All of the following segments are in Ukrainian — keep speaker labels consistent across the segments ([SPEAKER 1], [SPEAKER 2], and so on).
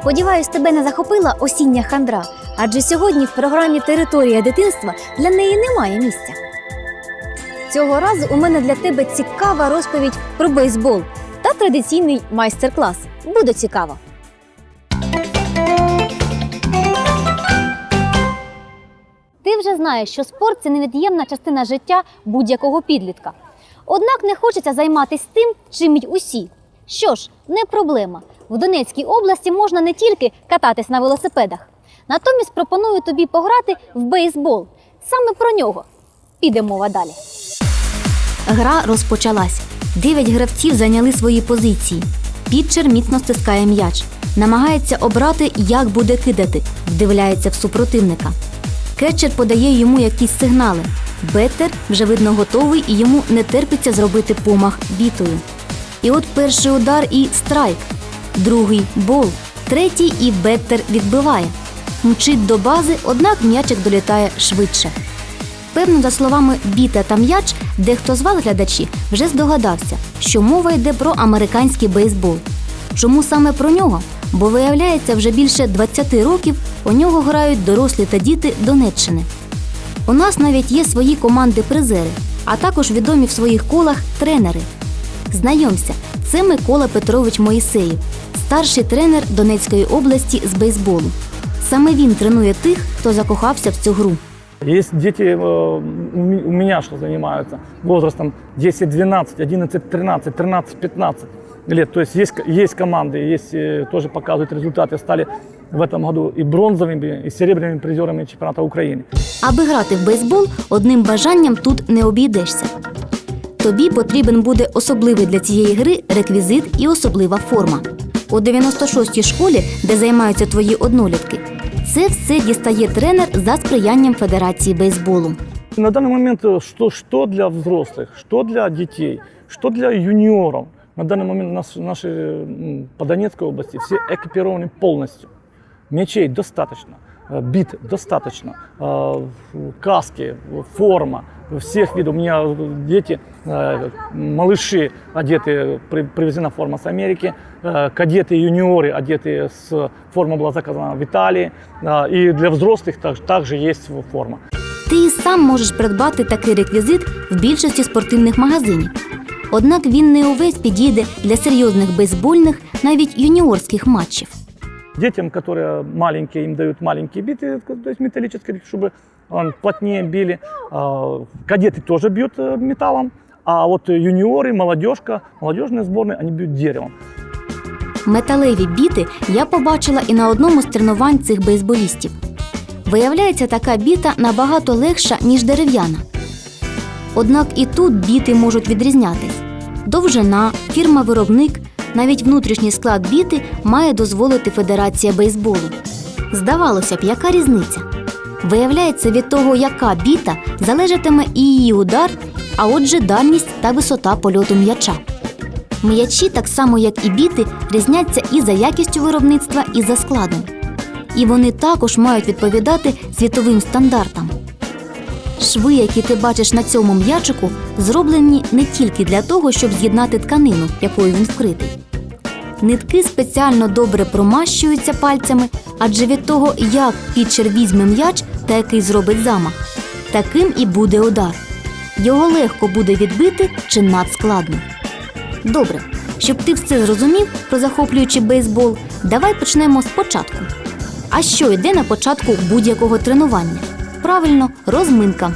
[SPEAKER 1] Сподіваюсь, тебе не захопила осіння хандра, адже сьогодні в програмі Територія дитинства для неї немає місця. Цього разу у мене для тебе цікава розповідь про бейсбол та традиційний майстер-клас. Буде цікаво. Ти вже знаєш, що спорт це невід'ємна частина життя будь-якого підлітка. Однак не хочеться займатися тим, чим й усі. Що ж, не проблема. В Донецькій області можна не тільки кататись на велосипедах. Натомість пропоную тобі пограти в бейсбол. Саме про нього. Піде мова далі. Гра розпочалась. Дев'ять гравців зайняли свої позиції. Пітчер міцно стискає м'яч, намагається обрати, як буде кидати, вдивляється в супротивника. Кетчер подає йому якісь сигнали. Беттер вже видно готовий і йому не терпиться зробити помах бітою. І от перший удар і страйк, другий бол, третій і Беттер відбиває. Мчить до бази, однак м'ячик долітає швидше. Певно, за словами біта та м'яч, дехто з вас глядачі вже здогадався, що мова йде про американський бейсбол. Чому саме про нього? Бо виявляється, вже більше 20 років у нього грають дорослі та діти Донеччини. У нас навіть є свої команди-призери, а також відомі в своїх колах тренери. Знайомся, це Микола Петрович Моїсеєв, старший тренер Донецької області з бейсболу. Саме він тренує тих, хто закохався в цю гру.
[SPEAKER 2] Есть дети э, у ме- у меня, что занимаются возрастом 10, 12, 11, 13, 13, 15 лет. То есть есть, к- есть команды, есть, э, тоже показывают результаты. Стали в этом году и бронзовыми, и серебряными призерами чемпионата Украины.
[SPEAKER 1] Аби грати в бейсбол, одним бажанням тут не обійдешся. Тобі потрібен буде особливий для цієї гри реквізит і особлива форма. У 96-й школі, де займаються твої однолітки, це все дістає тренер за сприянням Федерації бейсболу.
[SPEAKER 2] На данный момент э, что, что для взрослых, что для детей, что для юниоров. На данный момент наш, наши м, по Донецкой области все экипированы полностью. Мечей достаточно, э, бит достаточно, э, каски, форма всех видов. У меня дети, э, малыши одеты, при- привезена форма с Америки, э, кадеты, юниоры одеты с форма была заказана в Италии, э, и для взрослых также, также есть форма.
[SPEAKER 1] Ти і сам можеш придбати такий реквізит в більшості спортивних магазинів. Однак він не увесь підійде для серйозних бейсбольних, навіть юніорських матчів.
[SPEAKER 2] Детям, которые маленькие, им дают маленькие биты, то есть металлические, чтобы он, плотнее били. А, Кадеты тоже бьют э, металлом, а вот юниоры, молодежка, молодежные сборные, они бьют деревом.
[SPEAKER 1] Металеві біти я побачила і на одному з тренувань цих бейсболістів. Виявляється, така біта набагато легша, ніж дерев'яна. Однак і тут біти можуть відрізнятись. Довжина, фірма-виробник, навіть внутрішній склад біти має дозволити Федерація бейсболу. Здавалося б, яка різниця? Виявляється, від того, яка біта, залежатиме і її удар, а отже, дальність та висота польоту м'яча. М'ячі, так само як і біти, різняться і за якістю виробництва, і за складом. І вони також мають відповідати світовим стандартам. Шви, які ти бачиш на цьому м'ячику, зроблені не тільки для того, щоб з'єднати тканину, якою він вкритий. Нитки спеціально добре промащуються пальцями, адже від того, як пітчер візьме м'яч та який зробить замах, таким і буде удар. Його легко буде відбити чи надскладно. Добре, щоб ти все зрозумів про захоплюючий бейсбол, давай почнемо спочатку. А що йде на початку будь-якого тренування? Правильно, розминка.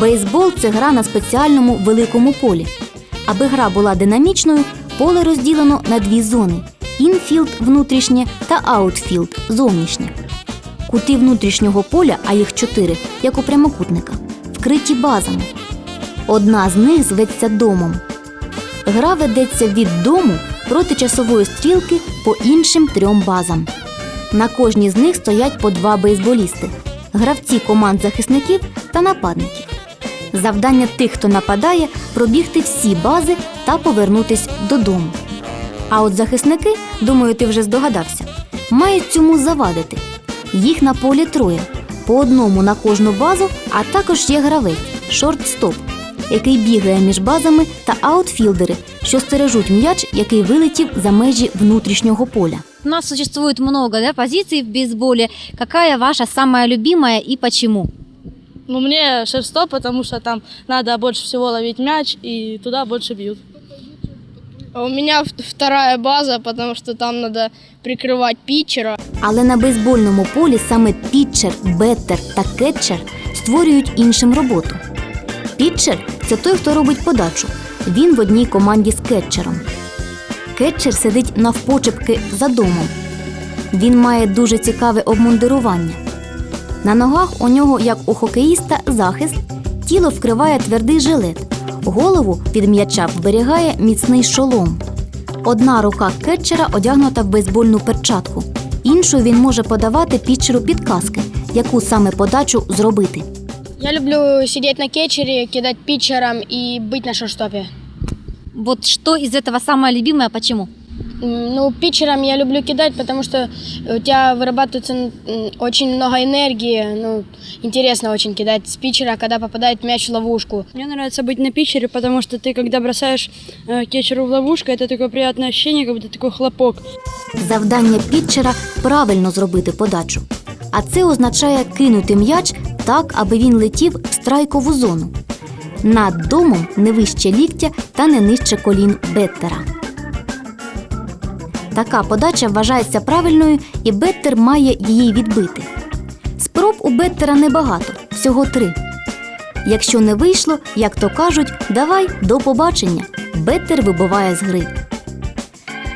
[SPEAKER 1] Бейсбол це гра на спеціальному великому полі. Аби гра була динамічною, поле розділено на дві зони: інфілд внутрішнє та аутфілд зовнішнє. Кути внутрішнього поля, а їх чотири, як у прямокутника, вкриті базами. Одна з них зветься домом. Гра ведеться від дому проти часової стрілки по іншим трьом базам. На кожній з них стоять по два бейсболісти, гравці команд захисників та нападників. Завдання тих, хто нападає, пробігти всі бази та повернутись додому. А от захисники, думаю, ти вже здогадався, мають цьому завадити. Їх на полі троє, по одному на кожну базу, а також є гравець шорт-стоп, який бігає між базами та аутфілдери, що стережуть м'яч, який вилетів за межі внутрішнього поля. У нас существует много да, позиций в бейсболе. Какая ваша самая любимая и почему?
[SPEAKER 3] Ну, мне шерсто, потому что там надо больше всего ловить мяч, и туда больше бьют.
[SPEAKER 4] У меня в- вторая база, потому что там надо прикрывать питчера.
[SPEAKER 1] Але на бейсбольному полі саме пітчер, беттер та кетчер створюють іншим роботу. Пітчер це той, хто робить подачу. Він в одній команді з кетчером. Кетчер сидить навпочепки за домом. Він має дуже цікаве обмундирування. На ногах у нього, як у хокеїста, захист, тіло вкриває твердий жилет, голову від м'яча вберігає міцний шолом. Одна рука кетчера одягнута в бейсбольну перчатку, Іншу він може подавати пітчеру підказки, яку саме подачу зробити.
[SPEAKER 4] Я люблю сидіти на кетчері, кидати питчером і бити на шорстопе.
[SPEAKER 1] Вот что из этого самое любимое, почему?
[SPEAKER 4] М, Ну, питчером я люблю кидать, потому что у тебя вырабатывается м, очень много энергии. Ну, интересно очень кидать с питчера, когда попадает мяч в ловушку.
[SPEAKER 3] Мне нравится быть на питчере, потому что ты, когда бросаешь э, кетчеру в ловушку, это такое приятное ощущение, как будто такой хлопок.
[SPEAKER 1] Завдання пітчера правильно зробити подачу. А це означає кинути м'яч так, аби він летів в страйкову зону. Над домом не вище ліктя та не нижче колін беттера. Така подача вважається правильною, і беттер має її відбити. Спроб у беттера небагато, всього три. Якщо не вийшло, як то кажуть, давай до побачення. Беттер вибиває з гри.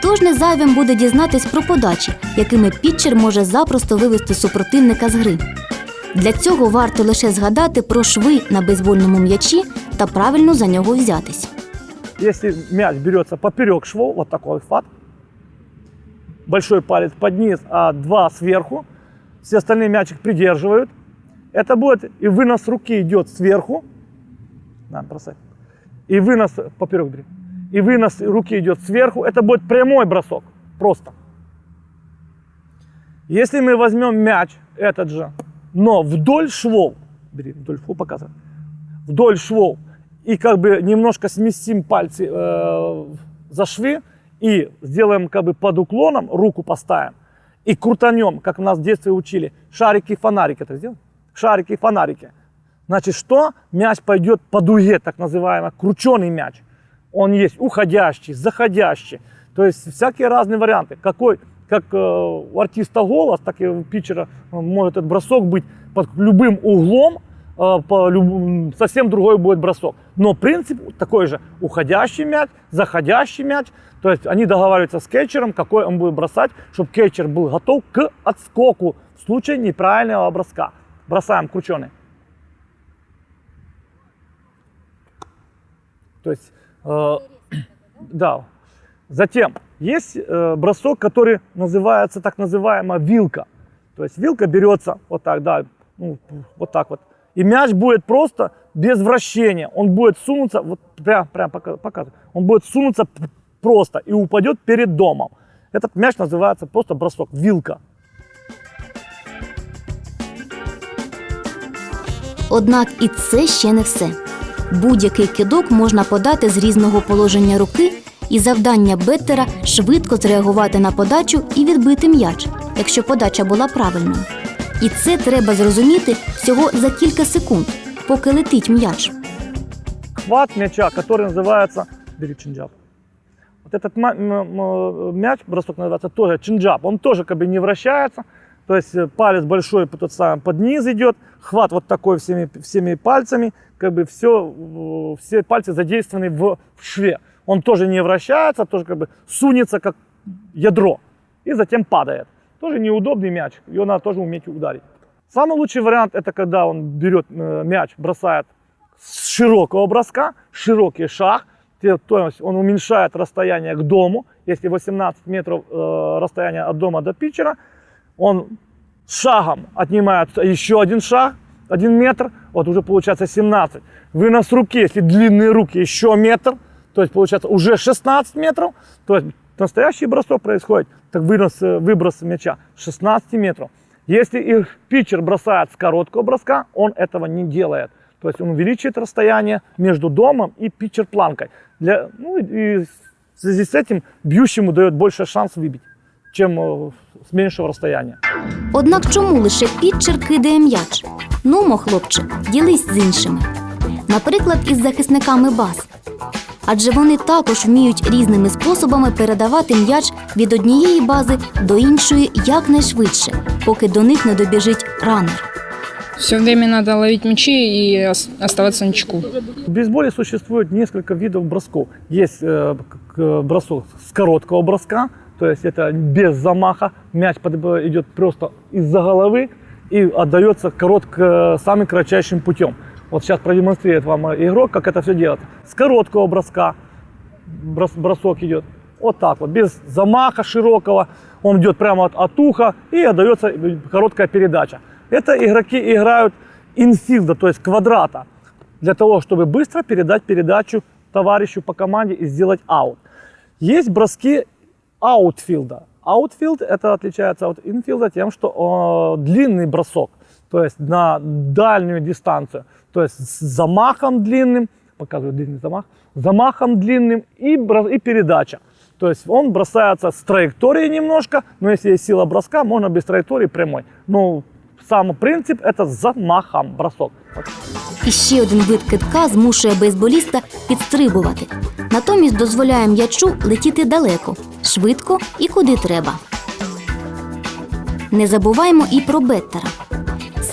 [SPEAKER 1] Тож не зайвим буде дізнатись про подачі, якими пітчер може запросто вивести супротивника з гри. Для цього варто лише згадати про шви на бейсбольному м'ячі та правильно за нього взятись.
[SPEAKER 2] Если мяч берется поперек швов, вот такой фат, большой палец под низ, а два сверху, все остальные мячик придерживают. Это будет и вынос руки идет сверху, на, бросай, и вынос поперек бери, и вынос руки идет сверху. Это будет прямой бросок, просто. Если мы возьмем мяч этот же, но вдоль швов, бери, вдоль швов показывай, вдоль швов, и как бы немножко сместим пальцы э, за швы и сделаем как бы под уклоном, руку поставим и крутанем, как нас в детстве учили, шарики фонарики. Это сделал? Шарики фонарики. Значит, что? Мяч пойдет по дуге, так называемый крученый мяч. Он есть уходящий, заходящий. То есть всякие разные варианты. Какой, как э, у артиста голос, так и у питчера э, может этот бросок быть под любым углом, совсем другой будет бросок. Но принцип такой же. Уходящий мяч, заходящий мяч. То есть они договариваются с кетчером, какой он будет бросать, чтобы кетчер был готов к отскоку в случае неправильного броска. Бросаем крученый. То есть, э, да. Затем есть э, бросок, который называется так называемая вилка. То есть вилка берется вот так, да, ну, вот так вот. И мяч будет просто без вращения. Он будет сунуться, вот прям, прям пока- показываю. Он будет сунуться п- просто и упадет перед домом. Этот мяч называется просто бросок, вилка.
[SPEAKER 1] Однак і це ще не все. Будь-який кидок можна подати з різного положення руки, і завдання беттера швидко зреагувати на подачу і відбити м'яч, якщо подача була правильною. І це треба зрозуміти всього за кілька секунд, поки летить м'яч.
[SPEAKER 2] хват мяча, который называется бери чинджап. Вот этот ма- м- м- мяч, бросок называется тоже чинджап. Он тоже как бы не вращается. То есть э, палец большой тот самый под низ идет, хват вот такой всеми, всеми пальцами, как бы все, все пальцы задействованы в, в шве. Он тоже не вращается, тоже как бы сунется как ядро и затем падает. Тоже неудобный мяч, его надо тоже уметь ударить. Самый лучший вариант это когда он берет э, мяч, бросает с широкого броска, широкий шаг, то есть он уменьшает расстояние к дому. Если 18 метров э, расстояние от дома до питчера, он шагом отнимает еще один шаг, 1 метр, вот уже получается 17. Вынос руки, если длинные руки, еще метр, то есть получается уже 16 метров. То есть настоящий бросок происходит, так вынос, э, выброс мяча 16 метров. Если и питчер бросает с короткого броска, он этого не делает. То есть он увеличивает расстояние между домом и питчер-планкой. Для, ну, и в связи с этим бьющему дает больше шанс выбить, чем э, с меньшего расстояния.
[SPEAKER 1] Однак чому лише підчер кидає м'яч? Нумо, хлопче, ділись з іншими. Наприклад, із захисниками баз. Адже вони також вміють різними способами передавати м'яч від однієї бази до іншої якнайшвидше, поки до них не добіжить ранер.
[SPEAKER 5] Все время надо ловить мячи и ос- оставаться на чеку.
[SPEAKER 2] В бейсболе существует несколько видов бросков. Есть э, к- к- бросок с короткого броска, то есть это без замаха, мяч под- идет просто из-за головы и отдается коротко, самым кратчайшим путем. Вот сейчас продемонстрирует вам э, игрок, как это все делать. С короткого броска брос- бросок идет. Вот так вот, без замаха широкого. Он идет прямо от, от уха и отдается короткая передача. Это игроки играют инфилда, то есть квадрата, для того, чтобы быстро передать передачу товарищу по команде и сделать аут. Есть броски аутфилда. Аутфилд это отличается от инфилда тем, что э, длинный бросок, то есть на дальнюю дистанцию, то есть с замахом длинным, показываю длинный замах, замахом длинным и, бро- и передача. То есть он бросается с траектории немножко, но если есть сила броска, можно без траектории прямой. Но сам принцип это с замахом бросок. Вот.
[SPEAKER 1] І ще один вид китка змушує бейсболіста підстрибувати. Натомість дозволяє м'ячу летіти далеко, швидко і куди треба. Не забуваймо і про беттера.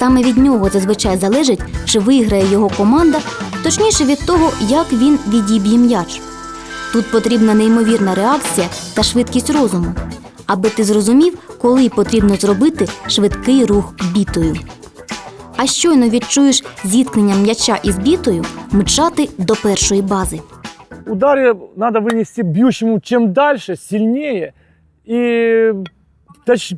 [SPEAKER 1] Саме від нього зазвичай залежить, чи виграє його команда, точніше від того, як він відіб'є м'яч. Тут потрібна неймовірна реакція та швидкість розуму, аби ти зрозумів, коли потрібно зробити швидкий рух бітою. А щойно відчуєш зіткнення м'яча із бітою, мчати до першої бази.
[SPEAKER 2] Удары надо вынести бьющему чем дальше, сильнее и точ-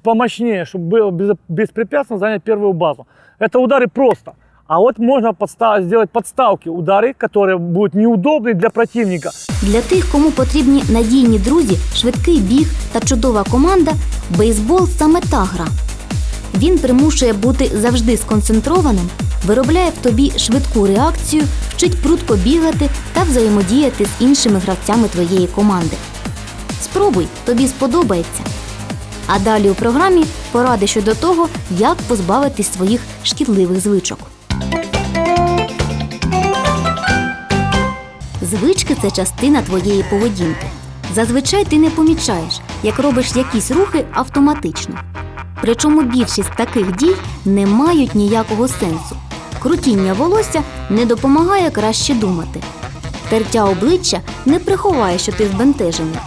[SPEAKER 2] помощнее, чтобы было без- беспрепятственно занять первую базу. Это удары просто. А вот можно подста- сделать подставки, удары, которые будут неудобны для противника.
[SPEAKER 1] Для тих, кому потрібні надійні друзі, швидкий біг та чудова команда, бейсбол саме та гра. Він примушує бути завжди сконцентрованим, виробляє в тобі швидку реакцію, вчить прудко бігати та взаємодіяти з іншими гравцями твоєї команди. Спробуй, тобі сподобається. А далі у програмі поради щодо того, як позбавитись своїх шкідливих звичок. Звички це частина твоєї поведінки. Зазвичай ти не помічаєш, як робиш якісь рухи автоматично. Причому більшість таких дій не мають ніякого сенсу. Крутіння волосся не допомагає краще думати. Тертя обличчя не приховає, що ти збентежений.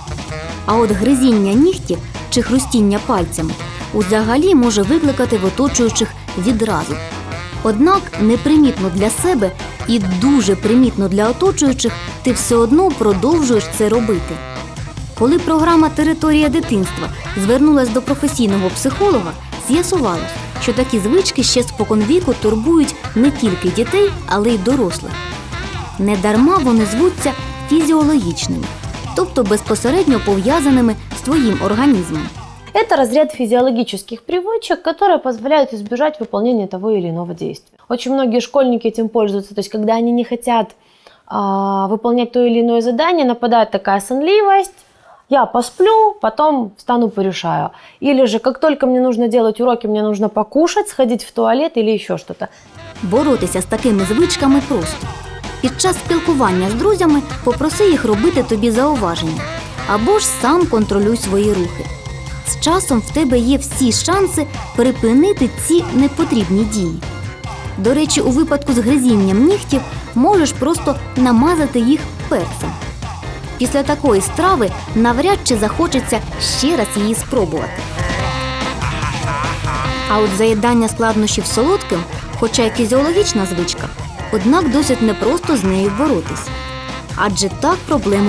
[SPEAKER 1] А от гризіння нігтів чи хрустіння пальцями узагалі може викликати в оточуючих відразу. Однак непримітно для себе і дуже примітно для оточуючих ти все одно продовжуєш це робити. Коли програма Територія дитинства звернулась до професійного психолога, з'ясувалось, що такі звички ще споконвіку турбують не тільки дітей, але й дорослих. Недарма вони звуться фізіологічними, тобто безпосередньо пов'язаними з твоїм організмом.
[SPEAKER 6] Это разряд физиологических привычек, которые позволяют избежать выполнения того или иного действия. Очень многие школьники этим пользуются, то есть когда они не хотят а, выполнять то или иное задание, нападает такая сонливость, я посплю, потом встану порешаю. Или же как только мне нужно делать уроки, мне нужно покушать, сходить в туалет или еще что-то.
[SPEAKER 1] Боротися з такими звичками просто. Під час спілкування з друзями попроси їх робити тобі зауваження або ж сам контролюй свої рухи. З часом в тебе є всі шанси припинити ці непотрібні дії. До речі, у випадку з гризінням нігтів можеш просто намазати їх перцем. Після такої страви навряд чи захочеться ще раз її спробувати. А от заїдання складнощів солодким, хоча й фізіологічна звичка, однак досить непросто з нею боротись. Адже так проблему